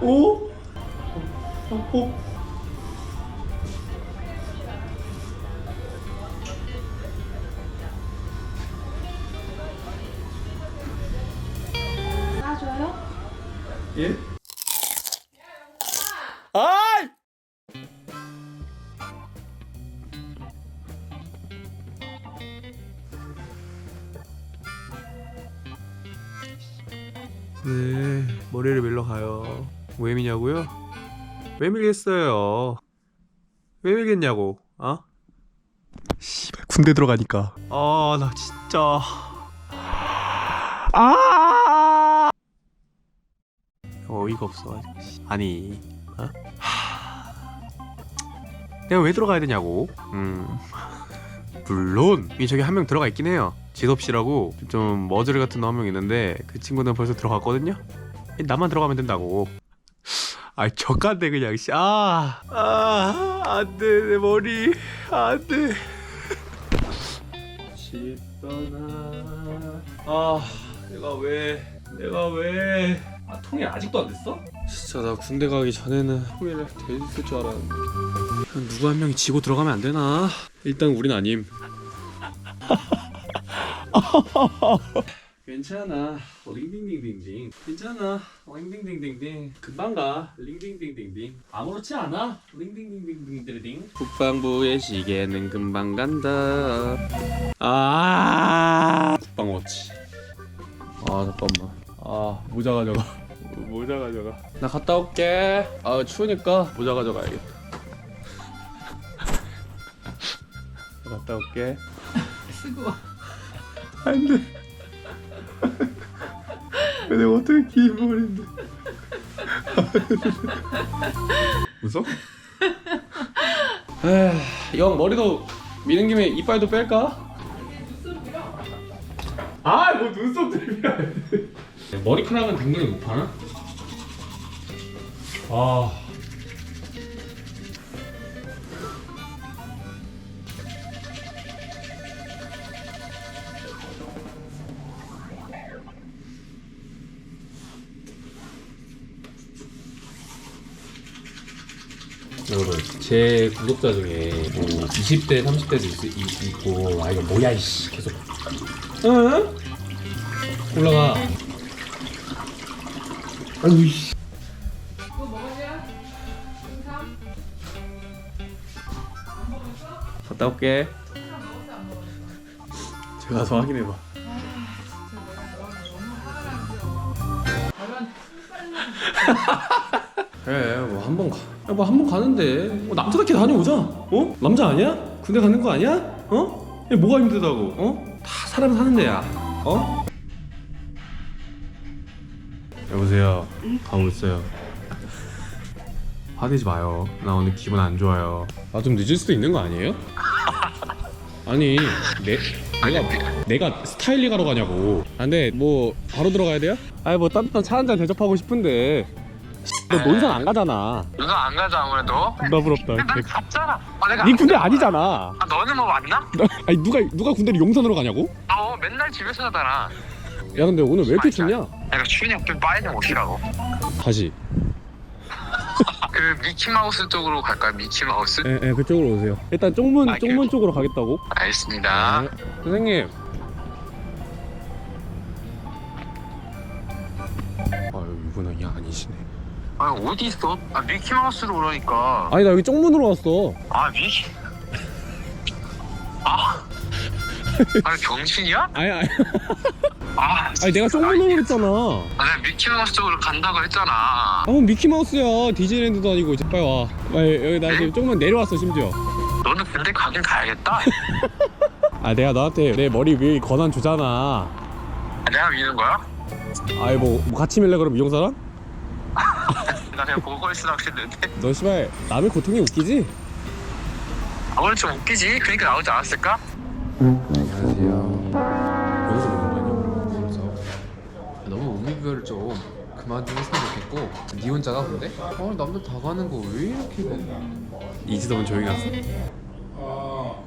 오? 오? 싸줘요? 예? 아이! 네, 머리를 밀러 가요. 왜 미냐고요? 왜 밀겠어요? 왜 밀겠냐고? 어? 씨발 군대 들어가니까. 아, 나 진짜. 아! 어이가 없어. 아니, 어? 하... 내가 왜 들어가야 되냐고? 음, 물론 이 저기 한 명 들어가 있긴 해요. 지섭 씨라고 좀 머저리 같은 놈 한 명 있는데 그 친구는 벌써 들어갔거든요. 나만 들어가면 된다고. 아, 저간데 그냥 씨. 아, 아, 안돼 내 머리, 안돼. 집 떠나. 아, 내가 왜, 내가 왜? 아 통일 아직도 안 됐어? 진짜 나 군대 가기 전에는 통일을 돼 있을 줄 알았는데 누구 한 명이 지고 들어가면 안 되나? 일단 우린 아님 괜찮아. 링딩딩딩딩. 괜찮아. 링딩딩딩딩. 금방 가. 링딩딩딩딩. 아무렇지 않아. 링딩딩딩딩딩 국방부의 시계는 금방 간다. 아! 국방워치 아 잠깐만. 아 모자 가져가. 모자 가져가. 나 갔다 올게. 아 추우니까 모자 가져가야겠다. 나 갔다 올게. 쓰고. 와. 안돼 내가 어떻게 긴 머리인데 웃어? 에휴, 영 머리도 미는 김에 이빨도 뺄까? 아, 뭐 눈썹 들면 머리카락은 당근이 못 파나? 아. 여러분 제 구독자 중에 뭐 20대 30대도 있, 있, 고아 이거 뭐야 이씨 계속 응? 올라가 아유 먹으세요? 인삼? 갔다 올게 인삼 먹었어 안 먹었어? 제가 가서 확인해봐 아 진짜 내가 너무 화나는 말만 그래 뭐 한 번 가. 뭐 한 번 가는데 뭐 남자답게 다녀오자. 어? 남자 아니야? 군대 가는 거 아니야? 어? 야, 뭐가 힘들다고? 어? 다 사람 사는 데야. 어? 여보세요. 가고 있어요. 화내지 마요. 나 오늘 기분 안 좋아요. 아 좀 늦을 수도 있는 거 아니에요? 아니 내 내가 내가 스타일리 가러 가냐고. 아, 근데 뭐 바로 들어가야 돼요? 아니 뭐 따뜻한 차 한 잔 대접하고 싶은데 너 논산 안 가잖아. 누가 안 가죠 아무래도? 나 부럽다. 난 갔잖아. 아, 내가 네 안 군대. 아니잖아. 아 너는 뭐 맞나? 아니 누가 누가 군대를 용산으로 가냐고? 너 맨날 집에서 자잖아. 야 근데 오늘 왜 이렇게 춥냐? 내가 추우니까 좀 빨리 좀 오시라고. 다시. 그 미키마우스 쪽으로 갈까 요? 미키마우스? 예, 예, 그쪽으로 오세요. 일단 쪽문 아, 쪽문 그- 쪽으로 가겠다고. 알겠습니다. 네. 선생님. 아유 이분은 야 아니시네. 아 어디 있어? 아 미키마우스로 오라니까. 아니 나 여기 쪽문으로 왔어. 아 미키. 아. 아니 병신이야? 아니 아니, 아. 아니 내가 쪽문으로 그랬잖아. 아 내가 미키마우스 쪽으로 간다고 했잖아. 아 그럼 미키 마우스야. 디즈니랜드도 아니고 이제 빨리 와. 빨리 여기 나 지금 쪽문 내려왔어 심지어. 너는 군대 가긴 가야겠다. 아 내가 너한테 내 머리 밀 권한 주잖아. 아, 내가 미는 거야? 아이 뭐, 뭐 같이 밀래 그럼 이용사랑? 나 그냥 보고 있으라고 했는데. 너 씨발 남의 고통이 웃기지? 아무래도 좀 웃기지? 그러니까 나오지 않았을까? 안녕하세요. 여기서 보는 거 아니야 그래서 너무 우미별을 좀 그만 좀 했으면 좋겠고 니 혼자가 근데? 아 남들 다 가는 거 왜 이렇게 막 이지덕은 조용히 갔어?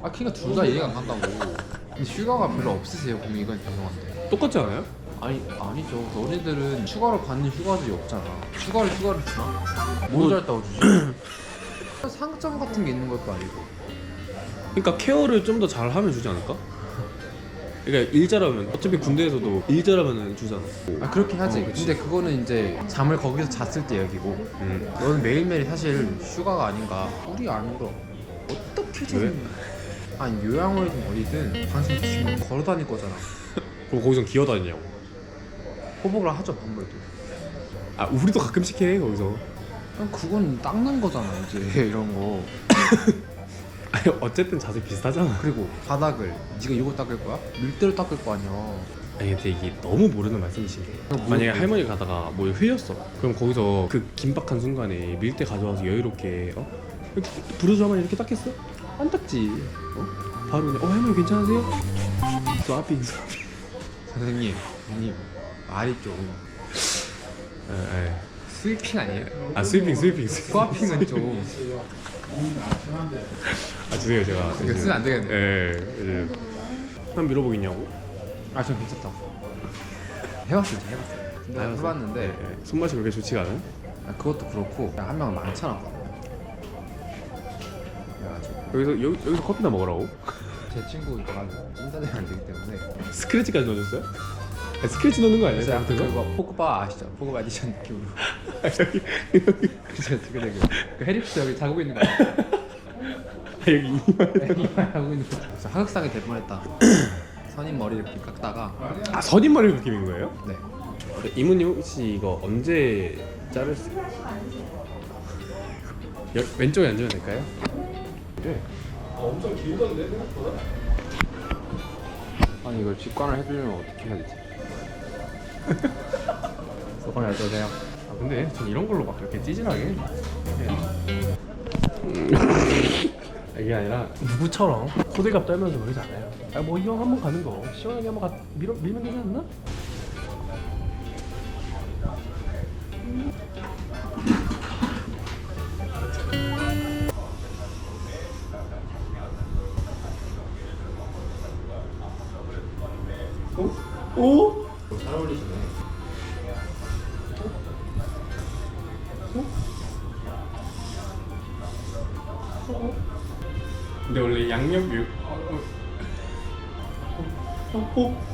아 키가 둘 다 이해가 안 간다고 근데 휴가가 별로 없으세요 그럼 이건 죄송한데 똑같지 않아요? 아니 아니죠. 너네들은 휴가를 받는 휴가들이 없잖아. 휴가를 휴가를 주나? 뭐 잘다고 주지? 상점 같은 게 있는 것도 아니고. 그러니까 케어를 좀 더 잘하면 주지 않을까? 그러니까 일 잘하면 어차피 군대에서도 일 잘하면 주잖아. 아 그렇긴 하지. 어. 근데 그거는 이제 잠을 거기서 잤을 때 얘기고. 음. 너는 매일매일 사실 휴가가 아닌가. 우리 안 울어. 어떻게 왜? 잤냐? 아니 요양원이든 어디든 항상 지금 걸어 다닐 거잖아. 그럼 거기서 기어다니냐고. 호복을 하죠 아무래도. 아 우리도 가끔씩 해 거기서. 그건 닦는 거잖아 이제 이런 거. 아니 어쨌든 자세 비슷하잖아. 그리고 바닥을 네가 이거 닦을 거야? 밀대로 닦을 거 아니야. 아니 근데 이게 너무 모르는 말씀이신 게 그럼 만약에 뭐- 할머니 가다가 뭐 흘렸어 그럼 거기서 그 긴박한 순간에 밀대 가져와서 여유롭게 어? 이렇게 하면 이렇게 닦겠어? 안 닦지 어? 바로 그냥 어 할머니 괜찮으세요? 스와핑 스와핑 선생님, 선생님 말이 좀 에, 에. 스위핑 아니에요? 아 스위핑 스위핑 스위핑 스와핑은 좀 아 죄송해요 제가 이거 쓰면 안 되겠네. 예 예. 한번 밀어보겠냐고? 아, 전 괜찮다. 해봤어요, 제가 해봤어요. 근데 아, 해봤는데 예, 예. 손맛이 그렇게 좋지가 않은? 아, 그것도 그렇고 한 명은 많잖아. 그래가지고 여기서 여기, 여기서 커피나 먹으라고? 제 친구가 찐따되면 안 되기 때문에 스크래치까지 넣어줬어요? 아, 스크래치 넣는 거 아니에요? 그래서 잘못해서? 그거 포크바 아시죠? 포크바 에디션 느낌으로 그죠 그게 그, 그 해리포터 여기 자고 있는 거 아, 여기 이마 하고 있는 거 그래서 하극상이 될 뻔했다 선임 머리 이렇게 깎다가 아 선임머리 느낌인 거예요? 네 이모님 혹시 이거 언제 자를 수? 여, 왼쪽에 앉으면 될까요? 네. 엄청 길던데 생각보다. 아니 이걸 직관을 해주려면 어떻게 해야 되지? 소감이 어떠세요? 아 근데 전 이런 걸로 막 그렇게 찌질하게. 음. 이게 아니라 누구처럼 호들갑 떨면서 그러지 않아요. 아 뭐 이왕 한번 가는 거 시원하게 한번 가, 밀어 밀면 되지 않나? 오? 오? 잘 어울리시네 근데 원래 양념 육. 어,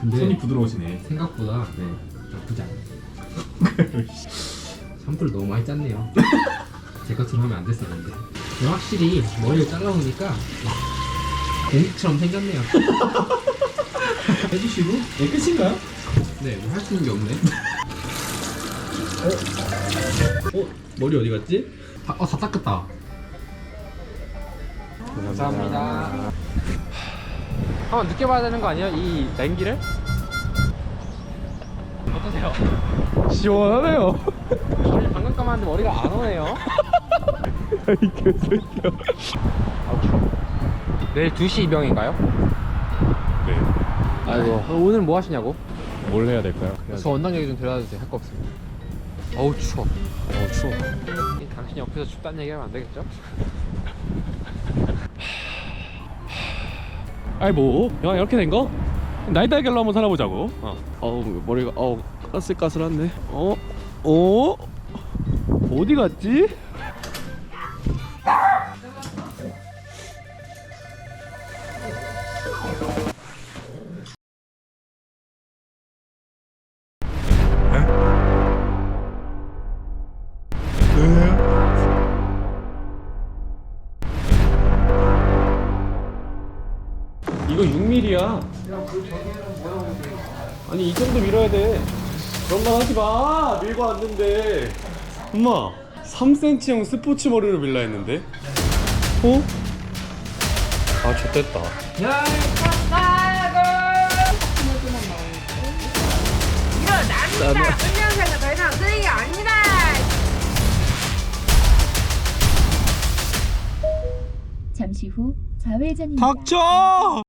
근데 손이 부드러우시네. 생각보다 네. 나쁘지 않아요. 샴푸를 너무 많이 짰네요. 제 것처럼 하면 안 됐었는데. 근데 확실히 머리를 잘라놓으니까 공기처럼 생겼네요. 해주시고. 예 끝인가요? 네 뭐 할 수 있는 게 없네. 어 머리 어디 갔지? 다, 어, 다 닦았다. 감사합니다 한번 느껴봐야 되는 거 아니야? 이 냉기를? 어떠세요? 시원하네요. 머리 방금 감았는데 머리가 안 오네요 이 개새끼야. 아우 추워 내일 2시 입영인가요? 네. 아이고 오늘 뭐 하시냐고? 뭘 해야 될까요? 저 원당 얘기 좀 들어야 돼. 할거 없습니다. 어우 추워. 어 추워. 이 당신이 옆에서 춥다는 얘기하면 안 되겠죠? 아니 뭐 야, 이렇게 된 거? 나이다 결로 한번 살아보자고. 어. 어우 머리가 어우 까슬까슬한데. 어? 어? 어디 갔지? 이거 6mm야. 아니 이 정도 밀어야 돼. 그런 말 하지 마. 밀고 왔는데. 엄마, 3cm형 스포츠 머리를 밀라 했는데. 어? 아, 좋됐다. 잠시 후 좌회전입니다. 닥쳐!